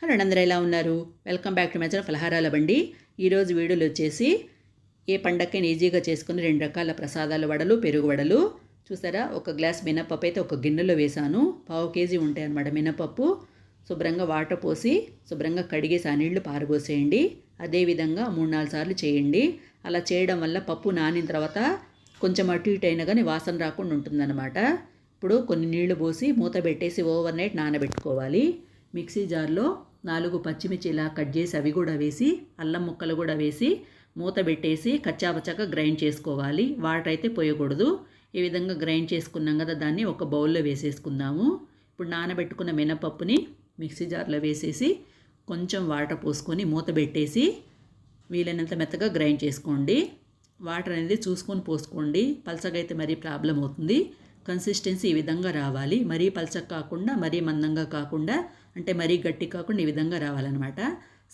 Hello అందరూ ఎలా ఉన్నారు? వెల్కమ్ బ్యాక్ టు మై ఫలహారాల బండి. ఈరోజు వీడియోలు వచ్చేసి ఏ పండక్కైనా ఈజీగా చేసుకుని రెండు రకాల ప్రసాదాల వడలు పెరుగు వడలు. చూసారా? ఒక గ్లాస్ మినపప్పు అయితే ఒక గిన్నెలో వేసాను. పావు కేజీ ఉంటాయి అన్నమాట మినపప్పు. శుభ్రంగా వాటర్ పోసి శుభ్రంగా కడిగేసి ఆ నీళ్ళు పారబోసేయండి. అదేవిధంగా మూడు నాలుగు సార్లు చేయండి. అలా చేయడం వల్ల పప్పు నానిన తర్వాత కొంచెం అటు ఇటు అయినా కానీ వాసన రాకుండా ఉంటుందన్నమాట. ఇప్పుడు కొన్ని నీళ్ళు పోసి మూత పెట్టేసి ఓవర్ నైట్ నానబెట్టుకోవాలి. మిక్సీ జార్లో నాలుగు పచ్చిమిర్చి ఇలా కట్ చేసి అవి కూడా వేసి అల్లం ముక్కలు కూడా వేసి మూత పెట్టేసి కచ్చాపచ్చాక గ్రైండ్ చేసుకోవాలి. వాటర్ అయితే పోయకూడదు. ఈ విధంగా గ్రైండ్ చేసుకున్నాం కదా దాన్ని ఒక బౌల్లో వేసేసుకుందాము. ఇప్పుడు నానబెట్టుకున్న మినపప్పుని మిక్సీ జార్లో వేసేసి కొంచెం వాటర్ పోసుకొని మూత పెట్టేసి వీలైనంత మెత్తగా గ్రైండ్ చేసుకోండి. వాటర్ అనేది చూసుకొని పోసుకోండి. పలసగా అయితే మరీ ప్రాబ్లం అవుతుంది. కన్సిస్టెన్సీ ఈ విధంగా రావాలి. మరీ పలచగా కాకుండా మరీ మందంగా కాకుండా అంటే మరీ గట్టి కాకుండా ఈ విధంగా రావాలన్నమాట.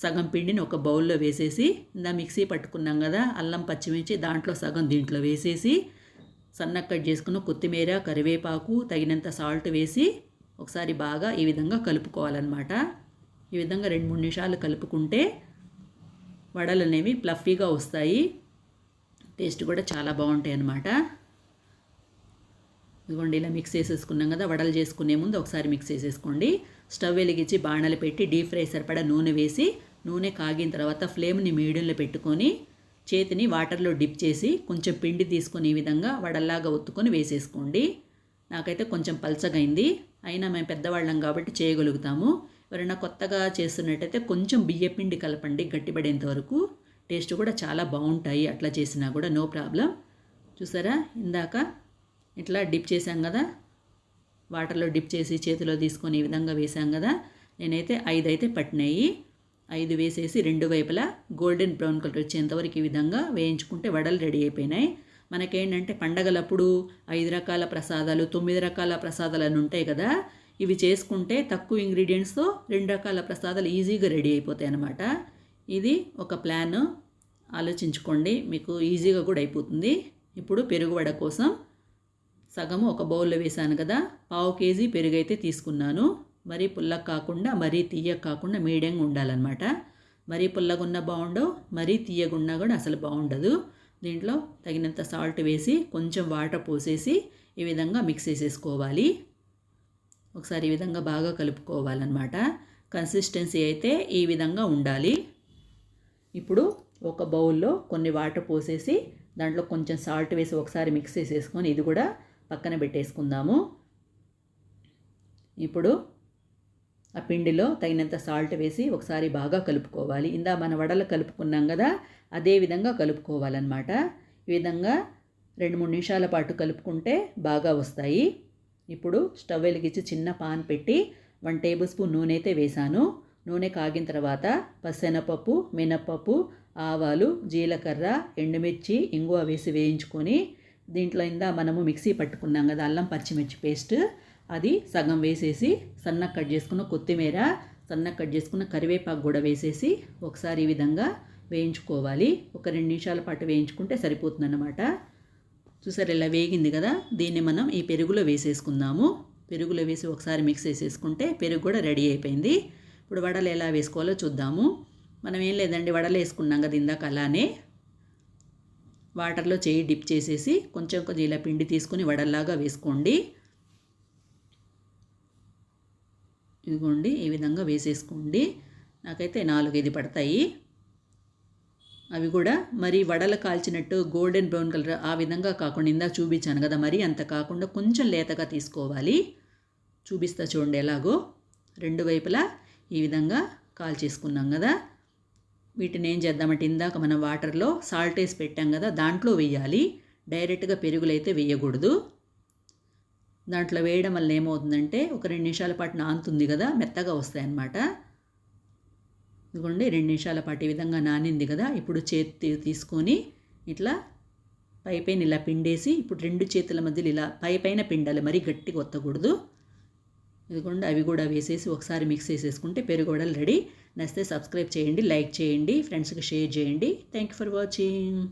సగం పిండిని ఒక బౌల్లో వేసేసి ఇందా మిక్సీ పట్టుకున్నాం కదా అల్లం పచ్చిమిర్చి దాంట్లో సగం దీంట్లో వేసేసి సన్నగా కట్ చేసుకున్న కొత్తిమీర కరివేపాకు తగినంత సాల్ట్ వేసి ఒకసారి బాగా ఈ విధంగా కలుపుకోవాలన్నమాట. ఈ విధంగా రెండు మూడు నిమిషాలు కలుపుకుంటే వడలు అనేవి ప్లఫీగా వస్తాయి. టేస్ట్ కూడా చాలా బాగుంటాయి అన్నమాట. ఇదిగోండి ఇలా మిక్స్ చేసేసుకున్నాం కదా వడలు చేసుకునే ముందు ఒకసారి మిక్స్ చేసేసుకోండి. స్టవ్ వెలిగించి బాణలు పెట్టి డీప్ ఫ్రై సరిపడా నూనె వేసి నూనె కాగిన తర్వాత ఫ్లేమ్ని మీడియంలో పెట్టుకొని చేతిని వాటర్లో డిప్ చేసి కొంచెం పిండి తీసుకొని ఈ విధంగా వడల్లాగా ఒత్తుకొని వేసేసుకోండి. నాకైతే కొంచెం పలచగైంది. అయినా మేము పెద్దవాళ్ళం కాబట్టి చేయగలుగుతాము. ఎవరైనా కొత్తగా చేస్తున్నట్టయితే కొంచెం బియ్య పిండి కలపండి గట్టిపడేంత వరకు. టేస్ట్ కూడా చాలా బాగుంటాయి. అట్లా చేసినా కూడా నో ప్రాబ్లం. చూసారా? ఇందాక ఇట్లా డిప్ చేసాం కదా? వాటర్లో డిప్ చేసి చేతిలో తీసుకొని ఈ విధంగా వేసాం కదా. నేనైతే ఐదు అయితే పట్టినాయి. ఐదు వేసేసి రెండు వైపులా గోల్డెన్ బ్రౌన్ కలర్ వచ్చేంతవరకు ఈ విధంగా వేయించుకుంటే వడలు రెడీ అయిపోయినాయి. మనకేంటంటే పండగలప్పుడు ఐదు రకాల ప్రసాదాలు తొమ్మిది రకాల ప్రసాదాలు అని ఉంటాయి కదా. ఇవి చేసుకుంటే తక్కువ ఇంగ్రీడియంట్స్తో రెండు రకాల ప్రసాదాలు ఈజీగా రెడీ అయిపోతాయి అన్నమాట. ఇది ఒక ప్లాన్. ఆలోచించుకోండి మీకు ఈజీగా కూడా అయిపోతుంది. ఇప్పుడు పెరుగు వడ కోసం సగము ఒక బౌల్లో వేసాను కదా పావు కేజీ పెరుగైతే తీసుకున్నాను. మరీ పుల్లగా కాకుండా మరీ తీయగా కాకుండా మీడియంగా ఉండాలన్నమాట. మరీ పుల్లగా ఉన్న బాగుండవు మరీ తీయగున్నా కూడా అసలు బాగుండదు. దీంట్లో తగినంత సాల్ట్ వేసి కొంచెం వాటర్ పోసేసి ఈ విధంగా మిక్స్ చేసేసుకోవాలి. ఒకసారి ఈ విధంగా బాగా కలుపుకోవాలన్నమాట. కన్సిస్టెన్సీ అయితే ఈ విధంగా ఉండాలి. ఇప్పుడు ఒక బౌల్లో కొన్ని వాటర్ పోసేసి దాంట్లో కొంచెం సాల్ట్ వేసి ఒకసారి మిక్స్ చేసేసుకొని ఇది కూడా పక్కన పెట్టేసుకుందాము. ఇప్పుడు ఆ పిండిలో తగినంత సాల్ట్ వేసి ఒకసారి బాగా కలుపుకోవాలి. ఇందా మన వడలు కలుపుకున్నాం కదా అదే విధంగా కలుపుకోవాలన్నమాట. ఈ విధంగా రెండు మూడు నిమిషాల పాటు కలుపుకుంటే బాగా వస్తాయి. ఇప్పుడు స్టవ్ వెలిగించి చిన్న పాన్ పెట్టి వన్ టేబుల్ స్పూన్ నూనె అయితే వేసాను. నూనె కాగిన తర్వాత పసెనపప్పు మినప్పప్పు ఆవాలు జీలకర్ర ఎండుమిర్చి ఇంగువ వేసి వేయించుకొని దీంట్లో ఇందా మనము మిక్సీ పట్టుకున్నాం కదా అల్లం పచ్చిమిర్చి పేస్ట్. అది సగం వేసేసి సన్నగా కట్ చేసుకున్న కొత్తిమీర సన్నగా కట్ చేసుకున్న కరివేపాకు కూడా వేసేసి ఒకసారి ఈ విధంగా వేయించుకోవాలి. ఒక రెండు నిమిషాల పాటు వేయించుకుంటే సరిపోతుందన్నమాట. చూసారు ఇలా వేగింది కదా దీన్ని మనం ఈ పెరుగులో వేసేసుకుందాము. పెరుగులో వేసి ఒకసారి మిక్స్ చేసేసుకుంటే పెరుగు కూడా రెడీ అయిపోయింది. ఇప్పుడు వడలు ఎలా వేసుకోవాలో చూద్దాము. మనం ఏం లేదండి వడలు వేసుకున్నాం కదా ఇందాక అలానే. వాటర్లో చేయి డిప్ చేసేసి కొంచెం కొంచెం ఇలా పిండి తీసుకుని వడల్లాగా వేసుకోండి. ఇదిగోండి ఈ విధంగా వేసేసుకోండి. నాకైతే నాలుగైదు పడతాయి. అవి కూడా మరి వడలు కాల్చినట్టు గోల్డెన్ బ్రౌన్ కలర్ ఆ విధంగా కాకుండా ఇందాక చూపించాను కదా మరి అంత కాకుండా కొంచెం లేతగా తీసుకోవాలి. చూపిస్తా చూడండి ఎలాగో. రెండు వైపులా ఈ విధంగా కాల్చేసుకున్నాం కదా. వీటిని ఏం చేద్దామంటే ఇందాక మనం వాటర్లో సాల్ట్ వేసి పెట్టాం కదా దాంట్లో వేయాలి. డైరెక్ట్గా పెరుగులు అయితే వేయకూడదు. దాంట్లో వేయడం వల్ల ఏమవుతుందంటే ఒక రెండు నిమిషాల పాటు నానుతుంది కదా మెత్తగా వస్తాయి అన్నమాట. ఇదిగోండి రెండు నిమిషాల పాటు ఈ విధంగా నానింది కదా ఇప్పుడు చేతి తీసుకొని ఇట్లా పై పైన ఇలా పిండేసి ఇప్పుడు రెండు చేతుల మధ్యలో ఇలా పై పైన పిండాలి మరీ గట్టిగా ఒత్తకూడదు. ఇదిగోండి అవి కూడా వేసేసి ఒకసారి మిక్స్ చేసేసుకుంటే పెరుగోడలు రెడీ. నచ్చితే సబ్స్క్రైబ్ చేయండి లైక్ చేయండి ఫ్రెండ్స్కి షేర్ చేయండి. Thank you for watching